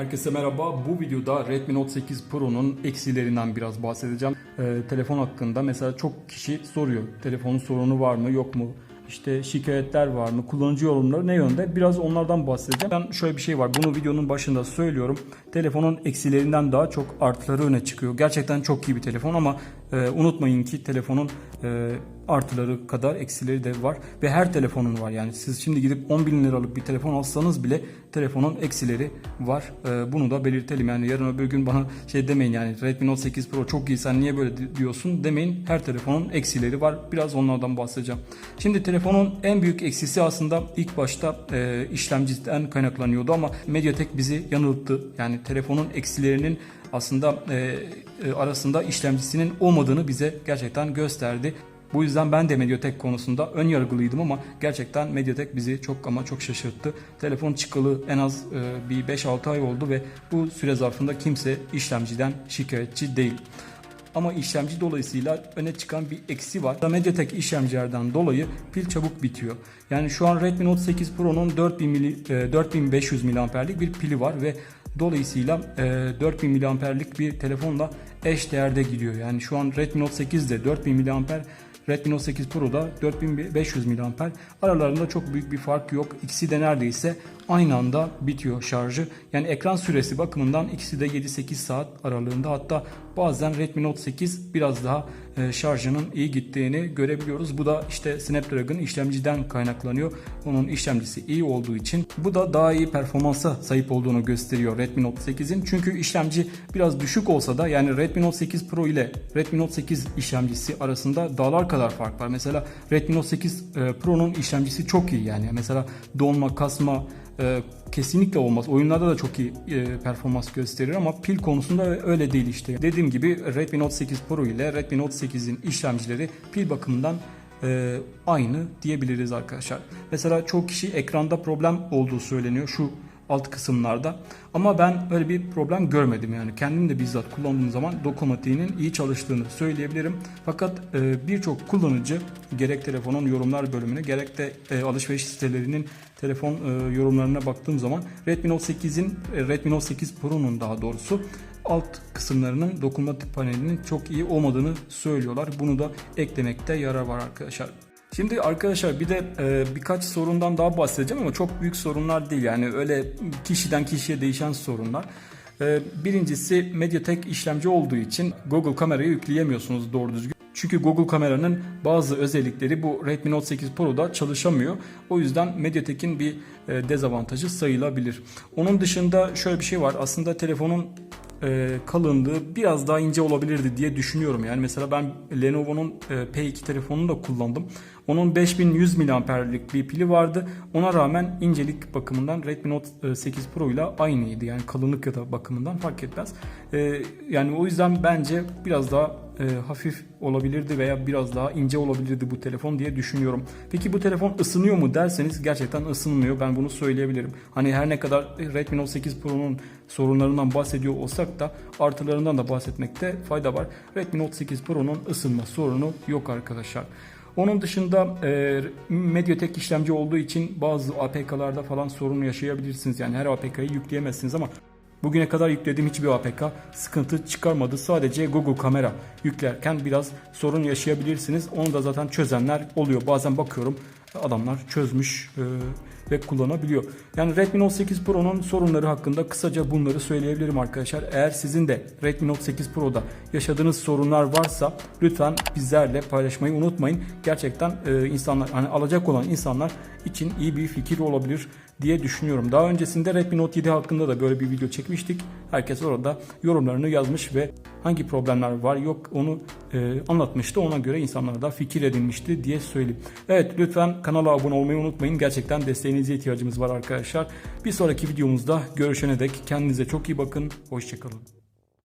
Herkese merhaba. Bu videoda Redmi Note 8 Pro'nun eksilerinden biraz bahsedeceğim. Ee, telefon hakkında mesela çok kişi soruyor. Telefonun sorunu var mı yok mu? İşte şikayetler var mı? Kullanıcı yorumları ne yönde? Biraz onlardan bahsedeceğim. Ben şöyle bir şey var. Bunu videonun başında söylüyorum. Telefonun eksilerinden daha çok artıları öne çıkıyor. Gerçekten çok iyi bir telefon ama e, unutmayın ki telefonun e, artıları kadar eksileri de var ve her telefonun var. Yani siz şimdi gidip 10 bin liralık bir telefon alsanız bile telefonun eksileri var. Ee, bunu da belirtelim. Yani yarın öbür gün bana şey demeyin yani Redmi Note 8 Pro çok iyi sen niye böyle di- diyorsun demeyin. Her telefonun eksileri var. Biraz onlardan bahsedeceğim. Şimdi telefonun en büyük eksisi aslında ilk başta e, işlemciden kaynaklanıyordu ama Mediatek bizi yanılttı. Yani telefonun eksilerinin aslında e, e, arasında işlemcisinin olmadığını bize gerçekten gösterdi. Bu yüzden ben de Mediatek konusunda ön yargılıydım ama gerçekten Mediatek bizi çok ama çok şaşırttı. Telefon çıkalı en az e, bir 5-6 ay oldu ve bu süre zarfında kimse işlemciden şikayetçi değil. Ama işlemci dolayısıyla öne çıkan bir eksi var. Mediatek işlemcilerden dolayı pil çabuk bitiyor. Yani şu an Redmi Note 8 Pro'nun 4000 mili, e, 4500 mAh'lik bir pili var ve dolayısıyla e, 4000 mAh'lik bir telefonla eş değerde gidiyor. Yani şu an Redmi Note 8'de 4000 mAh Redmi Note 8 Pro'da 4500 mAh. Aralarında çok büyük bir fark yok. İkisi de neredeyse aynı anda bitiyor şarjı. Yani ekran süresi bakımından ikisi de 7-8 saat aralığında. Hatta bazen Redmi Note 8 biraz daha şarjının iyi gittiğini görebiliyoruz. Bu da işte Snapdragon işlemciden kaynaklanıyor. Onun işlemcisi iyi olduğu için bu da daha iyi performansa sahip olduğunu gösteriyor Redmi Note 8'in. Çünkü işlemci biraz düşük olsa da yani Redmi Note 8 Pro ile Redmi Note 8 işlemcisi arasında dağlar kadar fark var. Mesela Redmi Note 8 e, Pro'nun işlemcisi çok iyi yani. Mesela donma, kasma e, kesinlikle olmaz. Oyunlarda da çok iyi e, performans gösterir ama pil konusunda öyle değil işte. Dediğim gibi Redmi Note 8 Pro ile Redmi Note 8'in işlemcileri pil bakımından e, aynı diyebiliriz arkadaşlar. Mesela çok kişi ekranda problem olduğu söyleniyor şu alt kısımlarda. Ama ben öyle bir problem görmedim yani. Kendim de bizzat kullandığım zaman dokunmatiğinin iyi çalıştığını söyleyebilirim. Fakat e, birçok kullanıcı gerek telefonun yorumlar bölümüne gerek de e, alışveriş sitelerinin telefon e, yorumlarına baktığım zaman Redmi Note 8'in e, Redmi Note 8 Pro'nun daha doğrusu alt kısımlarının dokunmatik panelinin çok iyi olmadığını söylüyorlar. Bunu da eklemekte yarar var arkadaşlar. Şimdi arkadaşlar bir de e, birkaç sorundan daha bahsedeceğim ama çok büyük sorunlar değil. Yani öyle kişiden kişiye değişen sorunlar. E, birincisi Mediatek işlemci olduğu için Google kamerayı yükleyemiyorsunuz doğru düzgün. Çünkü Google kameranın bazı özellikleri bu Redmi Note 8 Pro'da çalışamıyor. O yüzden Mediatek'in bir e, dezavantajı sayılabilir. Onun dışında şöyle bir şey var. Aslında telefonun e, kalınlığı biraz daha ince olabilirdi diye düşünüyorum. Yani mesela ben Lenovo'nun e, P2 telefonunu da kullandım. Onun 5100 mAh'lik bir pili vardı. Ona rağmen incelik bakımından Redmi Note e, 8 Pro ile aynıydı. Yani kalınlık ya da bakımından fark etmez. E, yani o yüzden bence biraz daha e, hafif olabilirdi veya biraz daha ince olabilirdi bu telefon diye düşünüyorum. Peki bu telefon ısınıyor mu derseniz gerçekten ısınmıyor. Ben bunu söyleyebilirim. Hani her ne kadar Redmi Note 8 Pro'nun sorunlarından bahsediyor olsak da artılarından da bahsetmekte fayda var. Redmi Note 8 Pro'nun ısınma sorunu yok arkadaşlar. Onun dışında e, Mediatek işlemci olduğu için bazı APK'larda falan sorun yaşayabilirsiniz. Yani her APK'yı yükleyemezsiniz ama Bugüne kadar yüklediğim hiçbir APK sıkıntı çıkarmadı. Sadece Google Kamera yüklerken biraz sorun yaşayabilirsiniz. Onu da zaten çözenler oluyor. Bazen bakıyorum adamlar çözmüş e, ve kullanabiliyor. Yani Redmi Note 8 Pro'nun sorunları hakkında kısaca bunları söyleyebilirim arkadaşlar. Eğer sizin de Redmi Note 8 Pro'da yaşadığınız sorunlar varsa lütfen bizlerle paylaşmayı unutmayın. Gerçekten e, insanlar hani alacak olan insanlar için iyi bir fikir olabilir diye düşünüyorum. Daha öncesinde Redmi Note 7 hakkında da böyle bir video çekmiştik. Herkes orada yorumlarını yazmış ve hangi problemler var yok onu e, anlatmıştı. Ona göre insanlara da fikir edinmişti diye söyleyeyim. Evet lütfen kanala abone olmayı unutmayın. Gerçekten desteğinize ihtiyacımız var arkadaşlar. Bir sonraki videomuzda görüşene dek kendinize çok iyi bakın. Hoşçakalın.